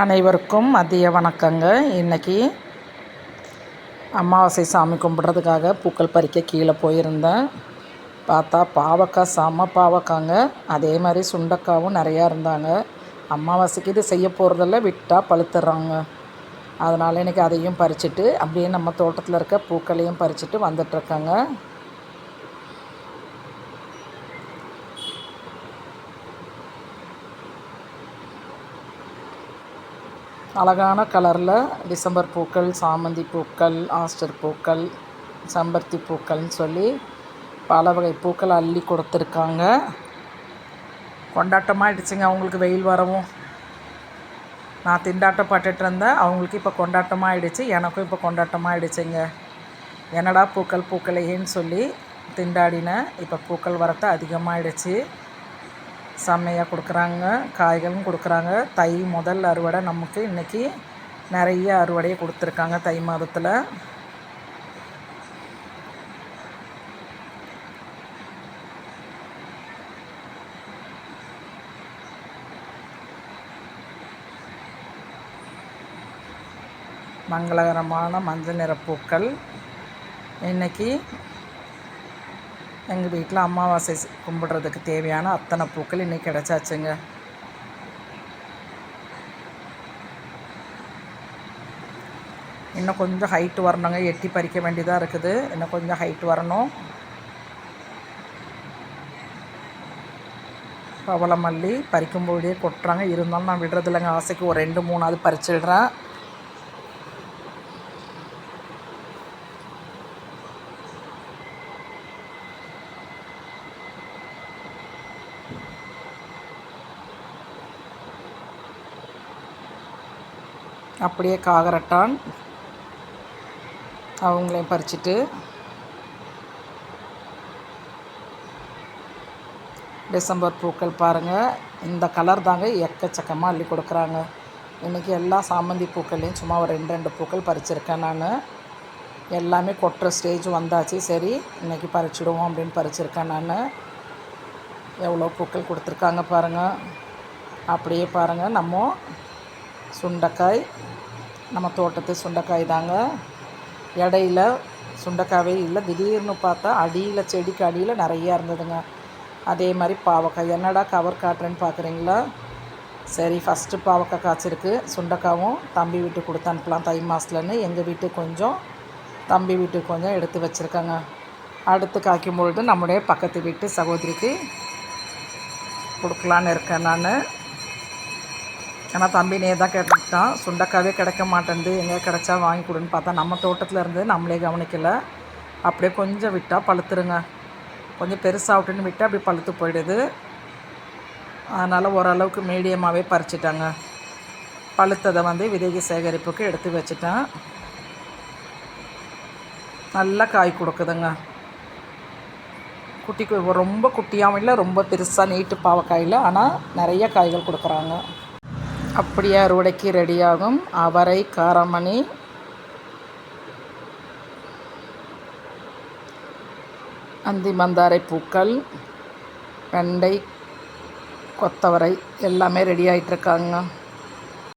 அனைவருக்கும் மதிய வணக்கங்க. இன்றைக்கி அமாவாசை சாமி கும்பிட்றதுக்காக பூக்கள் பறிக்க கீழே போயிருந்தேன். பார்த்தா பாவக்காய் செம பாவக்காங்க அதே மாதிரி சுண்டக்காவும் நிறையா இருந்தாங்க. அமாவாசைக்கு இது செய்ய போகிறதில்ல விட்டால் பழுத்துறாங்க அதனால் இன்றைக்கி அதையும் பறிச்சுட்டு அப்படியே நம்ம தோட்டத்தில் இருக்க பூக்களையும் பறிச்சுட்டு வந்துட்டுருக்கேங்க அழகான கலரில் டிசம்பர் பூக்கள் சாமந்தி பூக்கள் ஆஸ்டர் பூக்கள் செம்பருத்தி பூக்கள்னு சொல்லி பல வகை பூக்கள் அள்ளி கொடுத்துருக்காங்க. கொண்டாட்டமாகிடுச்சுங்க அவங்களுக்கு வெயில் வரவும். நான் திண்டாட்டம் பட்டுட்டு இருந்தேன் அவங்களுக்கு இப்போ கொண்டாட்டமாகிடுச்சு எனக்கும் இப்போ கொண்டாட்டமாகிடுச்சுங்க என்னடா பூக்கள் பூக்களையேன்னு சொல்லி திண்டாடினேன் இப்போ பூக்கள் வரத்து அதிகமாகிடுச்சு செம்மையாக கொடுக்குறாங்க காய்களும் கொடுக்குறாங்க. தை முதல் அறுவடை நமக்கு இன்றைக்கி நிறைய அறுவடையை கொடுத்துருக்காங்க தை மாதத்தில். மங்களகரமான மஞ்சள் நிற பூக்கள் இன்றைக்கி எங்கள் வீட்டில் அமாவாசை கும்பிட்றதுக்கு தேவையான அத்தனை பூக்கள் இன்றைக்கி கிடச்சாச்சுங்க. இன்னும் கொஞ்சம் ஹைட்டு வரணுங்க. எட்டி பறிக்க வேண்டியதாக இருக்குது. இன்னும் கொஞ்சம் ஹைட் வரணும். பவளமல்லி பறிக்கும்போதே கொட்டுறாங்க. இருந்தாலும் நான் விடுறதில்லைங்க. ஆசைக்கு ஒரு ரெண்டு மூணாவது பறிச்சிடுறேன். அப்படியே காகரட்டான். அவங்களையும் பறிச்சுட்டு டிசம்பர் பூக்கள் பாருங்கள் இந்த கலர் தாங்க எக்கச்சக்கமாக அள்ளி கொடுக்குறாங்க. இன்றைக்கி எல்லா சாமந்தி பூக்கள்லேயும் சும்மா ஒரு ரெண்டு ரெண்டு பூக்கள் பறிச்சிருக்கேன் நான். எல்லாமே கொட்டுற ஸ்டேஜ் வந்தாச்சு. சரி இன்றைக்கி பறிச்சிடுவோம் அப்படின்னு பறிச்சிருக்கேன் நான். எவ்வளோ பூக்கள் கொடுத்துருக்காங்க பாருங்கள் அப்படியே பாருங்கள் நம்ம சுண்டைக்காய். நம்ம தோட்டத்து சுண்டைக்காய் தாங்க. இடையில சுண்டைக்காவே இல்லை. திடீர்னு பார்த்தா அடியில் செடிக்கு அடியில் நிறையா இருந்ததுங்க. அதே மாதிரி பாவக்காய். என்னடா கவர் காட்டுறேன்னு பார்க்குறீங்களா சரி ஃபஸ்ட்டு பாவக்காய் காய்ச்சிருக்கு. சுண்டைக்காவும் தம்பி வீட்டுக்கு கொடுத்து அனுப்பலாம். தை மாதத்துலன்னு எங்கள் வீட்டுக்கு கொஞ்சம் தம்பி வீட்டுக்கு கொஞ்சம் எடுத்து வச்சுருக்கேங்க. அடுத்து காய்க்கும் பொழுது நம்முடைய பக்கத்து வீட்டு சகோதரிக்கு கொடுக்கலான்னு இருக்கேன் நான். ஆனால் தம்பி நே தான் கேட்டுக்கிட்டான் சுண்டக்காவே கிடைக்க மாட்டேன்து எங்கே கிடச்சா வாங்கி கொடுன்னு பார்த்தா நம்ம தோட்டத்தில் இருந்து நம்மளே கவனிக்கலை. அப்படியே கொஞ்சம் விட்டால் பழுத்துருங்க. கொஞ்சம் பெருசாகட்டுன்னு விட்டால் அப்படி பழுத்து போயிடுது. அதனால் ஓரளவுக்கு மீடியமாகவே பறிச்சிட்டாங்க. பழுத்ததை வந்து விதைக்கு சேகரிப்புக்கு எடுத்து வச்சுட்டேன். நல்லா காய் கொடுக்குதுங்க. குட்டி கு- ரொம்ப குட்டியாகவும் இல்லை ரொம்ப பெருசாக நீட்டு பாவக்காயில் ஆனால் நிறைய காய்கள் கொடுக்குறாங்க. அப்படியே அறுவடைக்கு ரெடியாகும். அவரை காரமணி. அந்தி மந்தாரை பூக்கள் வெண்டை கொத்தவரை எல்லாமே ரெடி ஆகிட்டுருக்காங்க